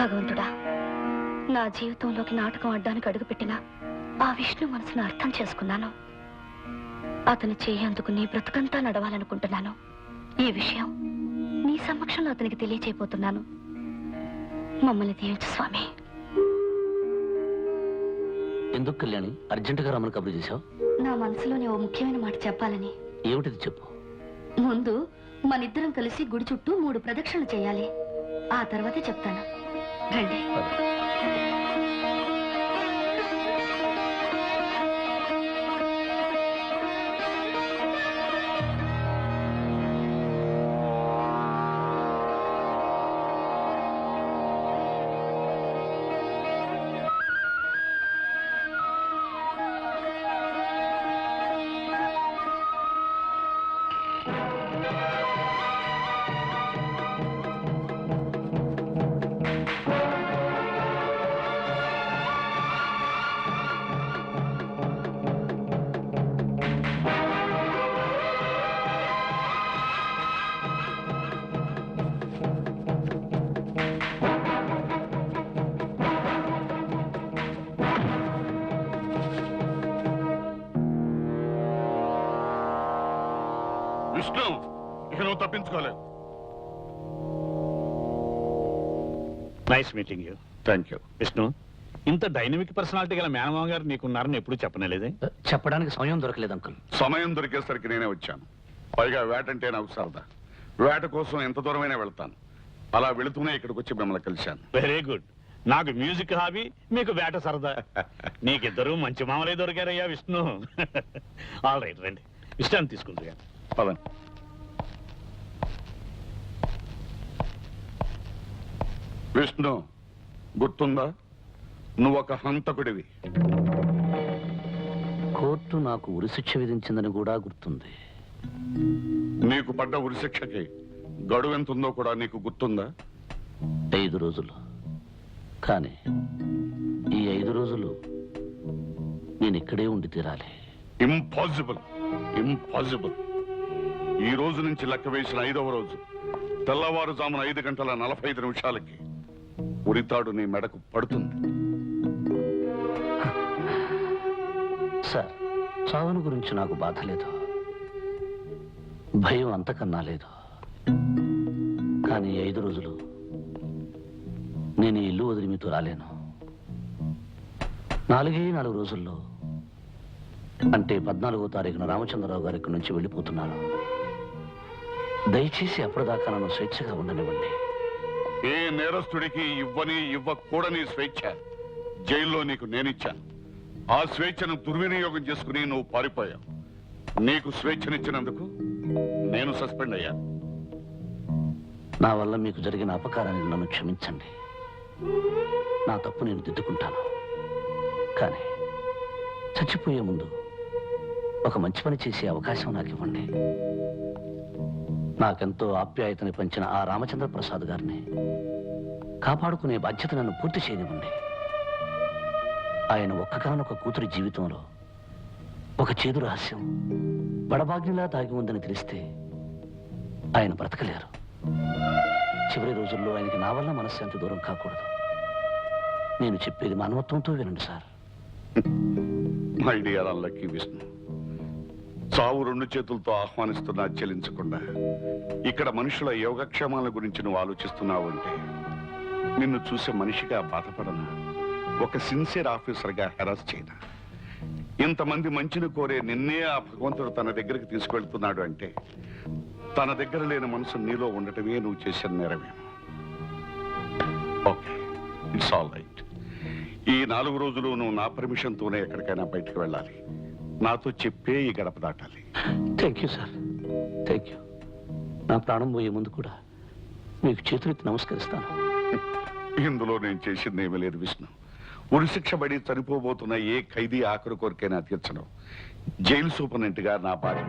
భగవంతుడా నా జీవితంలోకి నాటకం అడ్డానికి అడుగుపెట్టిన ఆ విష్ణు మనసును అర్థం చేసుకున్నాను. అతని చేయి అందుకుని బ్రతుకంతా నడవాలనుకుంటున్నాను. ఈ విషయం నీ సమక్షంలో అతనికి తెలియచేయబోతున్నాను. మమ్మల్ని దీవించు స్వామి. ఎందుకు కళ్యాణి? అర్జెంటుగా రమ్మని కబురు చేశావు? నా మనసులోని ఓ ముఖ్యమైన మాట చెప్పాలని. ఏమిటిది చెప్పు? ముందు మనిద్దరం కలిసి గుడి చుట్టూ మూడు ప్రదక్షిణలు చేయాలి. ఆ తర్వాతే చెప్తాను. రండి. తప్పించుకోలేవు nice meeting you thank you Vishnu ఇంత డైనమిక్ పర్సనాలిటీ గల మేనమామ గారు నీకున్నారని ఎప్పుడు చెప్పనలేదే? చెప్పడానికి సమయం దొరకలేదు అంకుల్. సమయం దొరికేసరికి నేనే వచ్చాను. పైగా వేటంటే నాకు సరదా వేట కోసం ఎంత దూరమైనా వెళ్తాను. అలా వెళుతూనే ఇక్కడికి వచ్చి మిమ్మల్ని కలిశాను. వెరీ గుడ్ నాకు మ్యూజిక్ హాబీ మీకు వేట సరదా. నీకిద్దరు మంచి మామలే దొరికారయ్యా విష్ణు. ఆల్ రైట్ రండి. విశ్రాంతి తీసుకుంటా పదండి. విష్ణు గుర్తుందా? నువ్వు ఒక హంతకుడివి. కోర్టు నాకు ఉరిశిక్ష విధించిందని కూడా గుర్తుంది. నీకు పడ్డ ఉరిశిక్షకి గడువు ఎంత ఉందో కూడా నీకు గుర్తుందా? ఐదు రోజులు. కానీ ఈ ఐదు రోజులు నేను ఇక్కడే ఉండి తీరాలి. ఇంపాసిబుల్ ఇంపాసిబుల్ ఈ రోజు నుంచి లెక్క వేసిన ఐదవ రోజు. తెల్లవారుజామున ఐదు గంటల నలభై ఐదు నిమిషాలకి. ఉరితాడు నీ మెడకు పడుతుంది. సార్ చావును గురించి నాకు బాధ లేదు. భయం అంతకన్నా లేదు. కానీ ఐదు రోజులు నేను ఈ ఇల్లు వదిలి మీతో రాలేను. నాలుగే నాలుగు రోజుల్లో అంటే పద్నాలుగో తారీఖున రామచంద్రరావు గారి నుంచి వెళ్ళిపోతున్నాను. దయచేసి అప్పటిదాకా నన్ను స్వేచ్ఛగా ఉండనివ్వండి. ఏ నేరస్తుడికి ఇవ్వని ఇవ్వకూడని స్వేచ్ఛ జైల్లో నీకు నేనిచ్చాను ఆ స్వేచ్ఛను దుర్వినియోగం చేసుకుని నువ్వు పారిపోయావు. నీకు స్వేచ్ఛనిచ్చినందుకు నేను సస్పెండ్ అయ్యాను నా వల్ల మీకు జరిగిన అపకారాన్ని నన్ను క్షమించండి. నా తప్పు నేను దిద్దుకుంటాను. కానీ చచ్చిపోయే ముందు ఒక మంచి పని చేసే అవకాశం నాకు ఇవ్వండి. నాకెంతో ఆప్యాయతని పంచిన ఆ రామచంద్ర ప్రసాద్ గారిని కాపాడుకునే బాధ్యత నన్ను పూర్తి చేయనివ్వండి. ఆయన ఒక్కగానొక కూతురి జీవితంలో ఒక చేదు రహస్యం బడబాగ్నిలా దాగి ఉందని తెలిస్తే ఆయన బ్రతకలేరు. చివరి రోజుల్లో ఆయనకి నా వల్ల మనశ్శాంతి దూరం కాకూడదు. నేను చెప్పేది మానవత్వంతో వినండి సార్. మళ్ళీ అలా లక్కీ విష్ణు. చావు రెండు చేతులతో ఆహ్వానిస్తున్నా చెల్లించకుండా ఇక్కడ మనుషుల యోగక్షేమాల గురించి నువ్వు ఆలోచిస్తున్నావు అంటే నిన్ను చూసే మనిషిగా బాధపడనా. ఒక సిన్సియర్ ఆఫీసర్గా హెరాస్ చేయనా? ఇంతమంది మంచిని కోరే నిన్నే ఆ భగవంతుడు తన దగ్గరికి తీసుకెళ్తున్నాడు అంటే తన దగ్గర లేని మనసు నీలో ఉండటమే నువ్వు చేసిన నేరమేమో ఓకే ఇట్స్ ఆల్ రైట్. ఈ నాలుగు రోజులు నువ్వు నా పర్మిషన్తోనే ఎక్కడికైనా బయటకు వెళ్ళాలి. నాతో చెప్పే ఈ గడప దాటాలి. Thank you sir thank you నా ప్రాణం పోయే ముందు కూడా మీకు చేతులెత్తి నమస్కరిస్తాను. ఇందులో నేను చేసింది ఏమీ లేదు విష్ణు. ఉరిశిక్ష పడి చనిపోబోతున్న ఏ ఖైదీ ఆఖరి కోరికైనా తీర్చడం జైలు సూపరింటెండెంట్గా నా బాధ్యత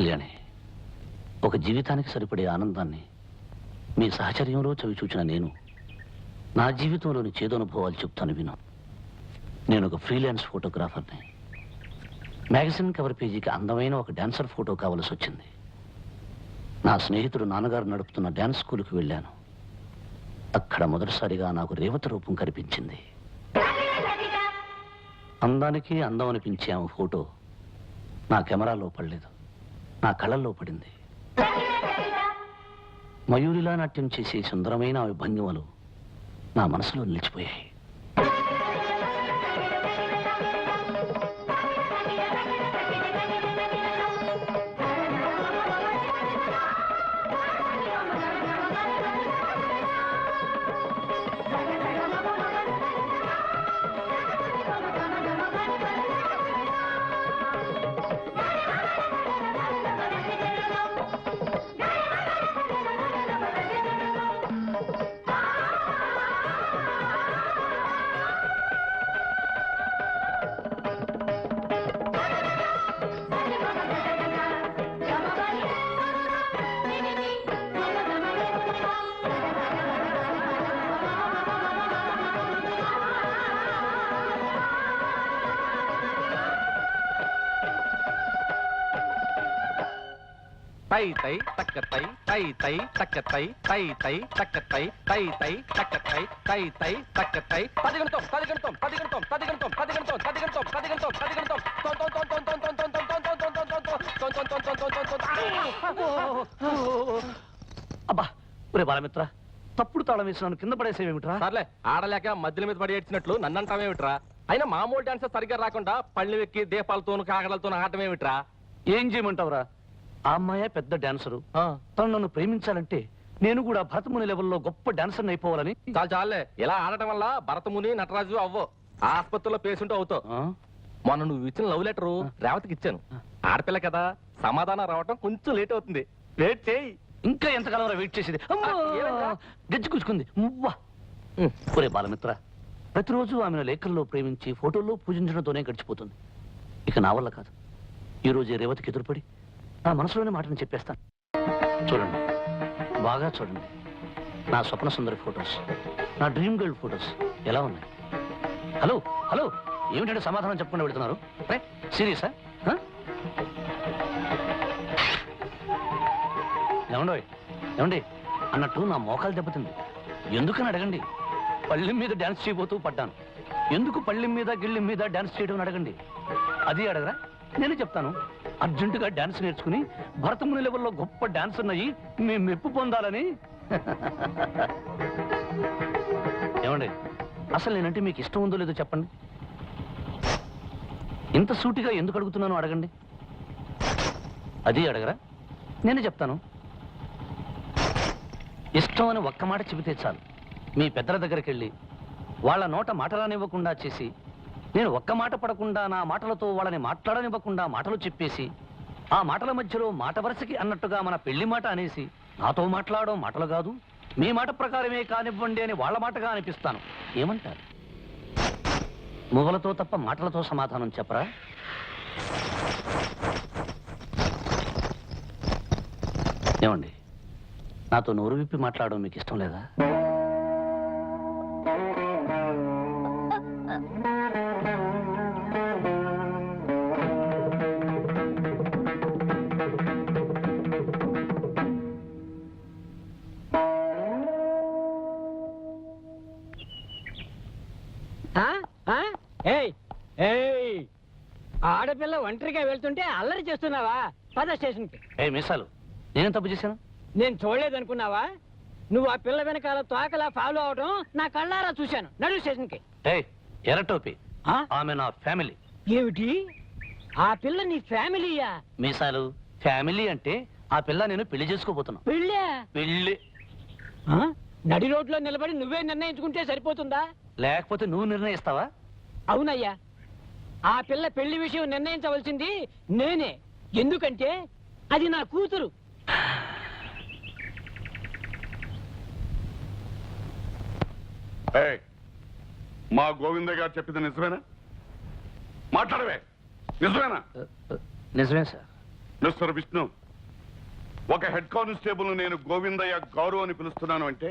కళ్యాణి ఒక జీవితానికి సరిపడే ఆనందాన్ని మీ సహచర్యంలో చవి చూచిన నేను నా జీవితంలోని చేదనుభవాలు చెప్తాను విను. నేను ఒక ఫ్రీలాన్స్ ఫోటోగ్రాఫర్ని. మ్యాగజిన్ కవర్ పేజీకి అందమైన ఒక డాన్సర్ ఫోటో కావలసి వచ్చింది. నా స్నేహితుడు నాన్నగారు నడుపుతున్న డ్యాన్స్ స్కూల్కి వెళ్ళాను. అక్కడ మొదటిసారిగా నాకు రేవతి రూపం కనిపించింది. అందానికి అందం అనిపించే ఆమె ఫోటో నా కెమెరాలో పడలేదు. నా కళల్లో పడింది. మయూరిలా నాట్యం చేసే సుందరమైన అవి భంగిమలు నా మనసులో నిలిచిపోయాయి. తై తై తక్క తై తై తై తక్క తై తై తై తక్క తై తై తై తక్క తై తై తై తక్క తై పది గంటం పది గంటం పది గంటం పది గంటం పది గంటం పది గంటం పది గంటం పది గంటం తొం తొం తొం తొం తొం తొం తొం తొం తొం తొం తొం తొం తొం తొం తొం తొం తొం అబ్బా ఒరే బాలమిత్ర తప్పుడు తాళం వేసినాను కింద పడేసేవేమిట్రా సర్లే ఆడలేక మధ్యల మీద పడి ఏడ్చినట్లు నన్ను అంటావేమిట్రా అయినా మామూలు డాన్స్ సరిగ్గా రాకుండా పళ్ళు ఎక్కి దీపాలతోను కాగడలతోను ఆడటమేమిట్రా ఏం చేయమంటావురా ఆ అమ్మాయే పెద్ద డాన్సరు. తను నన్ను ప్రేమించాలంటే నేను కూడా భరతముని లెవెల్లో గొప్ప డాన్సర్ అయిపోవాలని. చాలు చాలే ఇలా ఆడటం వల్ల భరతముని నటరాజు అవ్వో. ఆసుపత్రిలో పేషెంట్ అవుతావు? మొన్న నువ్వు ఇచ్చిన లవ్ లెటర్ రేవతికి ఇచ్చాను. ఆడపిల్ల కదా సమాధానం రావటం కొంచెం లేట్ అవుతుంది. వెయిట్ చేయి. ఇంకా ఎంతకాలం వెయిట్ చేసేది? గజ్జి ఉమ్. ఒరే బాలమిత్ర ప్రతిరోజు ఆమెను లేఖల్లో ప్రేమించి ఫోటోల్లో పూజించడంతోనే గడిచిపోతుంది. ఇక నా వల్ల కాదు. ఈ రోజు ఈ రేవతికి ఎదురుపడి నా మనసులోని మాటను చెప్పేస్తాను. చూడండి బాగా చూడండి. నా స్వప్న సుందరి ఫొటోస్ నా డ్రీమ్ గర్ల్ ఫొటోస్ ఎలా ఉన్నాయి? హలో హలో ఏమిటంటే సమాధానం చెప్పకుండా పెడుతున్నారు రే సీరియసా? ఏమండోయ్ ఏమండి అన్నట్టు నా మోకాలు దెబ్బతింది. ఎందుకని అడగండి? పళ్ళెం మీద డాన్స్ చేయబోతూ పడ్డాను. ఎందుకు పళ్ళెం మీద గిళ్ళెం మీద డాన్స్ చేయడం అని అడగండి? అది అడగరా? నేను చెప్తాను. అర్జెంటుగా డాన్స్ నేర్చుకుని భరతముని లెవెల్లో గొప్ప డాన్స్ ఉన్నాయి మేము మెప్పు పొందాలని. ఏమండి అసలు నేనంటే మీకు ఇష్టం ఉందో లేదో చెప్పండి. ఇంత సూటిగా ఎందుకు అడుగుతున్నానో అడగండి. అది అడగరా? నేనే చెప్తాను. ఇష్టం అని ఒక్క మాట చెబితే చాలు. మీ పెద్దల దగ్గరికి వెళ్ళి వాళ్ళ నోట మాటలానివ్వకుండా చేసి నేను ఒక్క మాట పడకుండా నా మాటలతో వాళ్ళని మాట్లాడనివ్వకుండా మాటలు చెప్పేసి ఆ మాటల మధ్యలో మాట వరుసకి అన్నట్టుగా మన పెళ్ళి మాట అనేసి నాతో మాట్లాడడం మాటలు కాదు మీ మాట ప్రకారమే కానివ్వండి అని వాళ్ళ మాటగా అనిపిస్తాను. ఏమంటారు? మొగలతో తప్ప మాటలతో సమాధానం చెప్పరా? ఏమండి నాతో నోరు విప్పి మాట్లాడడం మీకు ఇష్టం లేదా? ఆడపిల్ల ఒంటరిగా వెళ్తుంటే అల్లరి చేస్తున్నావా? పద స్టేషన్కి. ఏ మీసాలు నేనేం తప్పు చేశాను? నేను చూడలేదనుకున్నావా? నువ్వు ఆ పిల్ల వెనకాల తోకలా ఫాలో అవడం నా కళ్ళారా చూశాను. నడు స్టేషన్కి. ఏ ఎర్ర టోపీ ఆ? ఆమె నా ఫ్యామిలీ. ఏమిటి? ఆ పిల్ల నీ ఫ్యామిలీయా? మీసాలు ఫ్యామిలీ అంటే ఆ పిల్ల నేను పెళ్ళి చేసుకోబోతున్నా పెళ్ళా? పెళ్ళి ఆ? నడి రోడ్లో నిలబడి నువ్వే నిర్ణయించుకుంటే సరిపోతుందా? లేకపోతే నువ్వు నిర్ణయిస్తావా? అవునయ్యా. ఆ పిల్ల పెళ్ళి విషయం నిర్ణయించవలసింది నేనే. ఎందుకంటే అది నా కూతురు. మా గోవింద గారు చెప్పింది నిజమేనా? మాట్లాడవే. నిజమేనా? నిజమే సార్. మిస్టర్ విష్ణు ఒక హెడ్ కానిస్టేబుల్ నేను గోవిందయ్య గౌరవ్ అని పిలుస్తున్నాను అంటే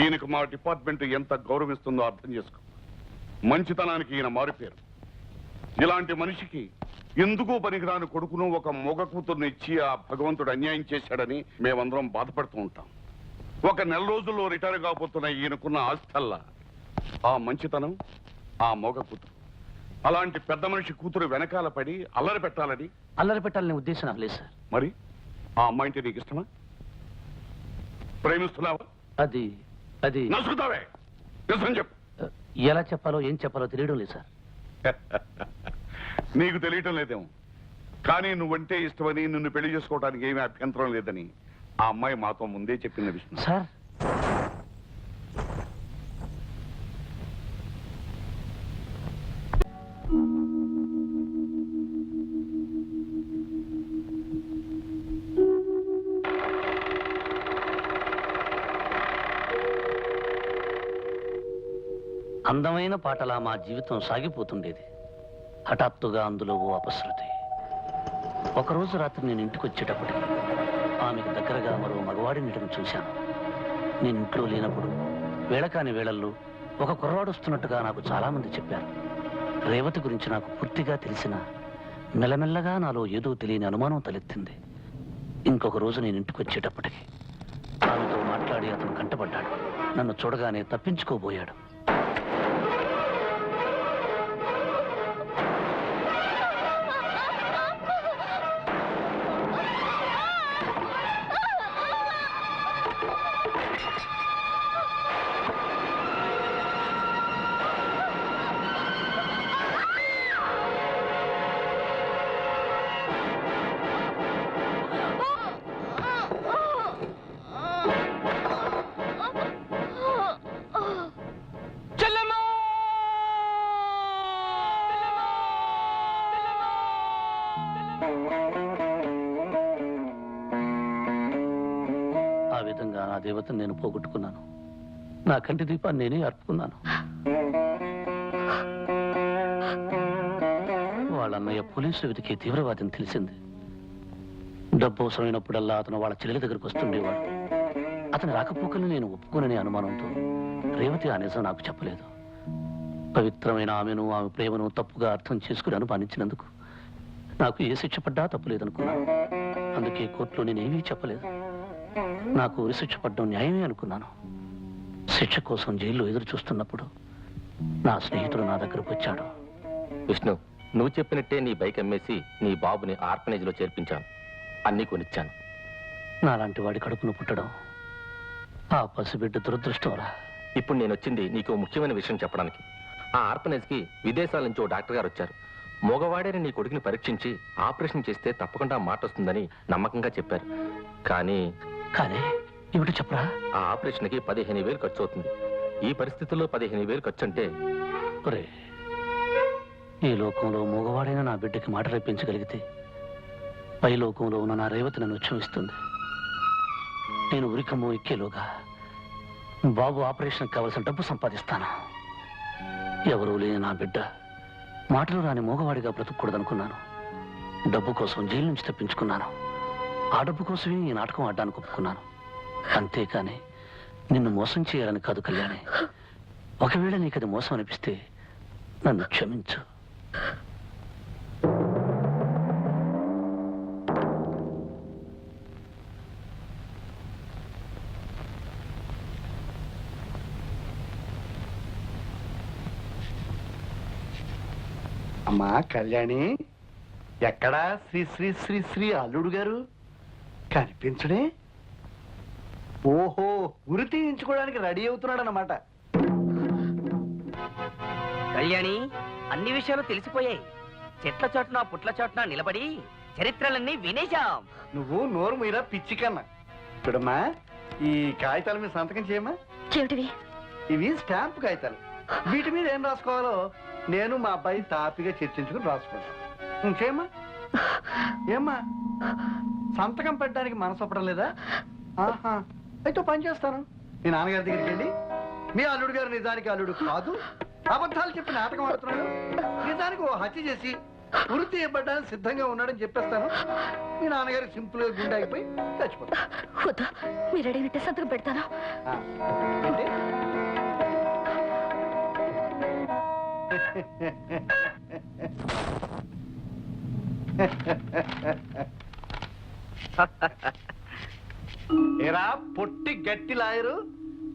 ఈయనకు మా డిపార్ట్మెంట్ ఎంత గౌరవిస్తుందో అర్థం చేసుకో. మంచితనానికి ఈయన మారిపోయారు ఇలాంటి మనిషికి ఎందుకు పనికిరాని కొడుకును ఒక మొగ కూతుర్ని ఇచ్చి ఆ భగవంతుడు అన్యాయం చేశాడని మేమందరం బాధపడుతూ ఉంటాం. ఒక నెల రోజుల్లో రిటైర్ కాబోతున్న ఈయనకున్న ఆస్థల్లా ఆ మంచితనం ఆ మొగ కూతురు. అలాంటి పెద్ద మనిషి కూతురు వెనకాల పడి అల్లరి పెట్టాలని అల్లరి పెట్టాలనే ఉద్దేశం లేదు సార్. మరి? ఆ అమ్మాయింటే నీకు ఇష్టమా? ప్రేమిస్తున్నావా? అది అది. నసుకుతావే? నిజం చెప్పు. ఎలా చెప్పాలో ఏం చెప్పాలో తెలియడం లేదు సార్. నీకు తెలియటం లేదేమో. కానీ నువ్వంటే ఇష్టమని నిన్ను పెళ్ళి చేసుకోవడానికి ఏమీ అభ్యంతరం లేదని ఆ అమ్మాయి మాతో ముందే చెప్పింది విష్ణు. సార్ అందమైన పాటలా మా జీవితం సాగిపోతుండేది. హఠాత్తుగా అందులో ఓ అపశృతి. ఒకరోజు రాత్రి నేను ఇంటికి వచ్చేటప్పటికి ఆమెకు దగ్గరగా మరో మగవాడి చూశాను. నేను ఇంట్లో లేనప్పుడు వేళకాని వేళల్లో ఒక కుర్రాడు వస్తున్నట్టుగా నాకు చాలామంది చెప్పారు. రేవతి గురించి నాకు పూర్తిగా తెలిసిన మెల్లమెల్లగా నాలో ఏదో తెలియని అనుమానం తలెత్తింది. ఇంకొక రోజు నేను ఇంటికి వచ్చేటప్పటికి ఆమెతో మాట్లాడి అతను కంటపడ్డాడు. నన్ను చూడగానే తప్పించుకోబోయాడు. దేవతను నేను పోగొట్టుకున్నాను. నా కంటి దీపాన్ని నేనే అర్పుకున్నాను. వాళ్ళ అన్నయ్య పోలీసు వెతికే తీవ్రవాదం తెలిసింది. డబ్బు అవసరమైనప్పుడల్లా అతను వాళ్ళ చెల్లెల దగ్గరకు వస్తుండేవాడు. అతని రాకపోకల్ని నేను ఒప్పుకోననే అనుమానంతో రేవతి ఆ నిజం నాకు చెప్పలేదు. పవిత్రమైన ఆమెను ఆమె ప్రేమను తప్పుగా అర్థం చేసుకుని అనుమానించినందుకు నాకు ఏ శిక్ష పడ్డా తప్పులేదనుకున్నాను. అందుకే కోర్టులో నేనేమీ చెప్పలేదు. నాకు ఉరి శిక్ష పడ్డం న్యాయమే అనుకున్నాను. శిక్ష కోసం జైల్లో ఎదురు చూస్తున్నప్పుడు నా స్నేహితుడు నా దగ్గరకు వచ్చాడు. విష్ణు నువ్వు చెప్పినట్టే నీ బైక్ అమ్మేసి నీ బాబుని ఆర్ఫనేజ్లో చేర్పించాను. అన్ని కొనిచ్చాను. నాలాంటి వాడి కడుపును పుట్టడం ఆ పసిబిడ్డ దురదృష్టంరా ఇప్పుడు నేను వచ్చింది నీకు ఓ ముఖ్యమైన విషయం చెప్పడానికి. ఆ ఆర్ఫనేజ్కి విదేశాల నుంచి ఓ డాక్టర్ గారు వచ్చారు. మగవాడేని నీ కొడుకుని పరీక్షించి ఆపరేషన్ చేస్తే తప్పకుండా మాట వస్తుందని నమ్మకంగా చెప్పారు. కానీ కానీ ఏమిటో చెప్పరా. ఆ ఆపరేషన్కి పదిహేను వేలు ఖర్చు అవుతుంది. ఈ పరిస్థితుల్లో పదిహేను వేలు ఖర్చు అంటే ఒరే ఈ లోకంలో మగవాడైన నా బిడ్డకి మాట రేపించగలిగితే పై లోకంలో ఉన్న నా రేవతి నన్ను క్షమిస్తుంది నేను ఉరికమ్ము ఎక్కేలోగా బాబు ఆపరేషన్కి కావలసిన డబ్బు సంపాదిస్తాను. ఎవరూ లేని నా బిడ్డ మాటలు రాని మోగవాడిగా బ్రతకూడదనుకున్నాను. డబ్బు కోసం జైలు నుంచి తప్పించుకున్నాను. ఆ డబ్బు కోసమే ఈ నాటకం ఆడడానికి ఒప్పుకున్నాను. అంతేకాని నిన్ను మోసం చేయాలని కాదు కళ్యాణి. ఒకవేళ నీకు అది మోసం అనిపిస్తే నన్ను క్షమించు. అమ్మా కళ్యాణి. ఎక్కడా శ్రీ శ్రీ శ్రీ శ్రీ అల్లుడు గారు? కనిపించడే? ఓహో ఉరి తీయించుకోవడానికి రెడీ అవుతున్నాడు అనమాట కళ్యాణి అన్ని విషయాలు తెలిసిపోయాయి. చెట్ల చోటున పుట్ల చోటున నిలబడి చరిత్రలన్నీ వినేశాం. నువ్వు నోరు మీరా పిచ్చి కన్నా చూడమ్మా ఈ కాగితాల మీద సంతకం చేయమ్మా. చెవిటివి ఇవి స్టాంప్ కాగితాలు. వీటి మీద ఏం రాసుకోవాలో నేను మా అబ్బాయి తాపిగా చర్చించుకుని రాసుకుంటాను. ఇంకేమ్మా ఏమ్మా? సంతకం పెట్టడానికి మనసు ఒప్పడం లేదా? ఆహా. అయితే పని చేస్తాను. మీ నాన్నగారి దగ్గరికి వెళ్ళి మీ అల్లుడు గారు నిజానికి అల్లుడు కాదు అబద్ధాలు చెప్పి నాటకం ఆడుతున్నాడు. నిజానికి ఓ హత్య చేసి వృత్తి తీయబడ్డానికి సిద్ధంగా ఉన్నాడని చెప్పేస్తాను. మీ నాన్నగారు సింపుల్గా గుండె ఆగిపోయి చచ్చిపోతాను వద్దు. మీరు అడిగినట్టే సంతకం పెడతాను. ఏంటి? ఏరా పొట్టి గట్టి లాయరు.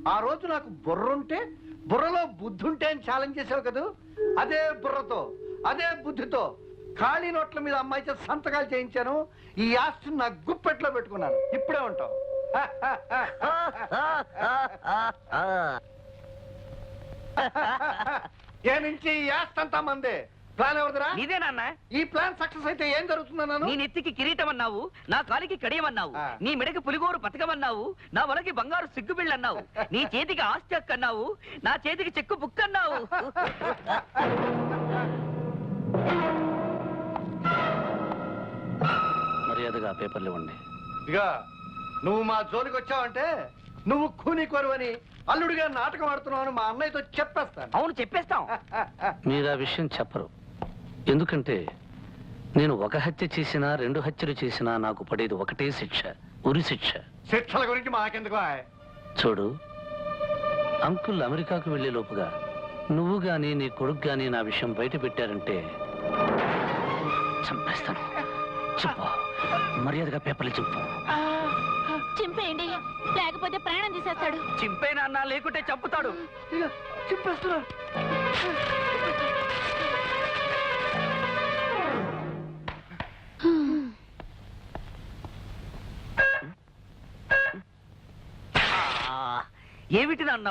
ఆ రోజు నాకు బుర్రుంటే బుర్రలో బుద్ధి ఉంటే అని ఛాలెంజ్ చేసావు కదూ? అదే బుర్రతో అదే బుద్ధితో ఖాళీ నోట్ల మీద అమ్మాయి చేత సంతకాలు చేయించాను. ఈ ఆస్తిని నా గుప్పెట్లో పెట్టుకున్నాను. ఇప్పుడే ఉంటావు. ఏ నుంచి ఈ ఆస్తి అంతా మందే? ప్లాన్ ఎవరిదిరా? నీదేనన్నా ఈ ప్లాన్ సక్సెస్ అయితే ఏం జరుగుతుందన్నాను నీ నెత్తికి కిరీటం అన్నావు నా కాలికి కడియమన్నావు. నీ మెడకి పులిగోరు పథకమన్నావు నా వలకి బంగారు సిగ్గు బిళ్ళన్నావు నీ చేతికి ఆస్తి హక్కు అన్నావు నా చేతికి చెక్కు బుక్ అన్నావు మర్యాదగా పేపర్లు ఇవ్వండి. ఇక నువ్వు మా జోలికి వచ్చావంటే నువ్వు కూని కొరువని అల్లుడిగా నాటకం ఆడుతున్నావు మా అన్నయ్యతో చెప్పేస్తాను. అవును చెప్పేస్తాం. మీరు ఆ విషయం చెప్పరు. ఎందుకంటే నేను ఒక హత్య చేసినా రెండు హత్యలు చేసినా నాకు పడేది ఒకటే శిక్ష ఉరి శిక్ష. శిక్షల గురించి మాకెందుకు? చూడు అంకుల్ అమెరికాకు వెళ్ళే లోపుగా నువ్వు గాని నీ కొడుకు గాని నా విషయం బయట పెట్టారంటే చంపేస్తాను. చెప్పు. మర్యాదగా పేపర్లు చెప్పు. చింపేయండి. లేకపోతే ప్రాణం తీసేస్తాడు. చింపేనా అన్నా? లేకుంటే చంపుతాడు. ఇక ఏమిటి నాన్న